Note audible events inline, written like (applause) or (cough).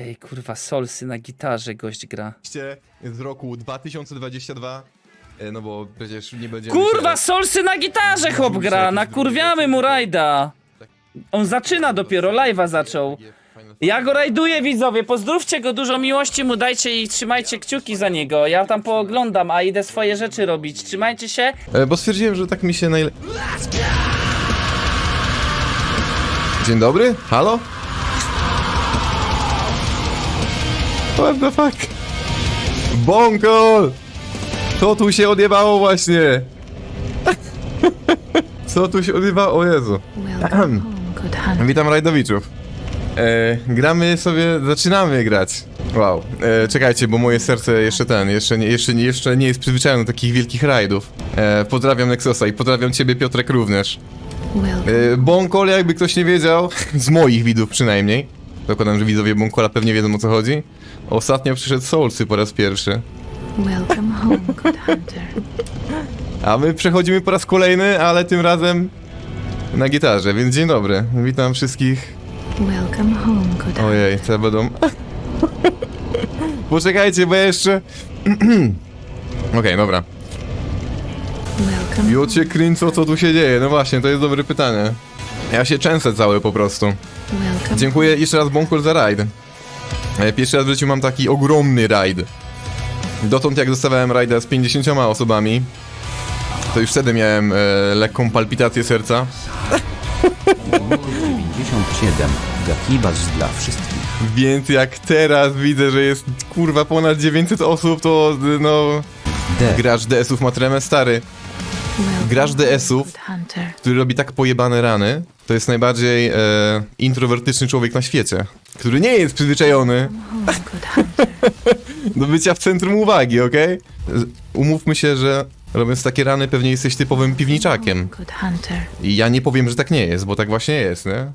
Ej, kurwa, solsy na gitarze gość gra. z roku 2022, e, no bo przecież nie będziemy Kurwa, się... solsy na gitarze chłop gra! Nakurwiamy mu rajda! On zaczyna dopiero, live'a zaczął. Ja go rajduję, widzowie, pozdrówcie go, dużo miłości mu dajcie i trzymajcie kciuki za niego. Ja tam pooglądam, a idę swoje rzeczy robić. Trzymajcie się. E, Bo stwierdziłem, że tak mi się najle... Dzień dobry? Halo? What the fuck? Bąkol! Co tu się odjebało właśnie? (laughs) Co tu się odjebało? O Jezu. (clears throat) Witam rajdowiczów. E, gramy sobie, zaczynamy grać. Wow. E, czekajcie, bo moje serce jeszcze ten, jeszcze nie, jeszcze, nie- jeszcze nie jest przyzwyczajone do takich wielkich rajdów. E, pozdrawiam Nexosa i pozdrawiam ciebie Piotrek również. E, Bonkol, jakby ktoś nie wiedział, (laughs) z moich widzów przynajmniej. Zakładam, że widzowie Bonkola pewnie wiedzą o co chodzi. Ostatnio przyszedł Soulsy po raz pierwszy. Welcome home, good hunter. A my przechodzimy po raz kolejny, ale tym razem na gitarze, więc dzień dobry. Witam wszystkich Welcome home, good hunter. Ojej, co będą... Poczekajcie, bo ja jeszcze... (clears throat) Okej, dobra. Welcome Jocie Krynco, co tu się dzieje? No właśnie, to jest dobre pytanie. Ja się częsę cały po prostu. Welcome. Dziękuję jeszcze raz Bonkol za rajd. E, Pierwszy raz w życiu mam taki ogromny rajd. Dotąd jak dostawałem rajda z 50 osobami, to już wtedy miałem e, lekką palpitację serca. 97. Gakibas dla wszystkich. Więc jak teraz widzę, że jest kurwa ponad 900 osób, to no... D. Gracz DS-ów ma tremę stary. Grasz DS-ów. który robi tak pojebane rany, to jest najbardziej e, introwertyczny człowiek na świecie, który nie jest przyzwyczajony hunter. (laughs) do bycia w centrum uwagi, okej? Z- Umówmy się, że robiąc takie rany pewnie jesteś typowym piwniczakiem. Good hunter. I ja nie powiem, że tak nie jest, bo tak właśnie jest, nie?